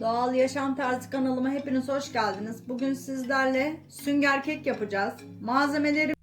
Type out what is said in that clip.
Doğal Yaşam Tarzı kanalıma hepiniz hoş geldiniz. Bugün sizlerle sünger kek yapacağız. Malzemeleri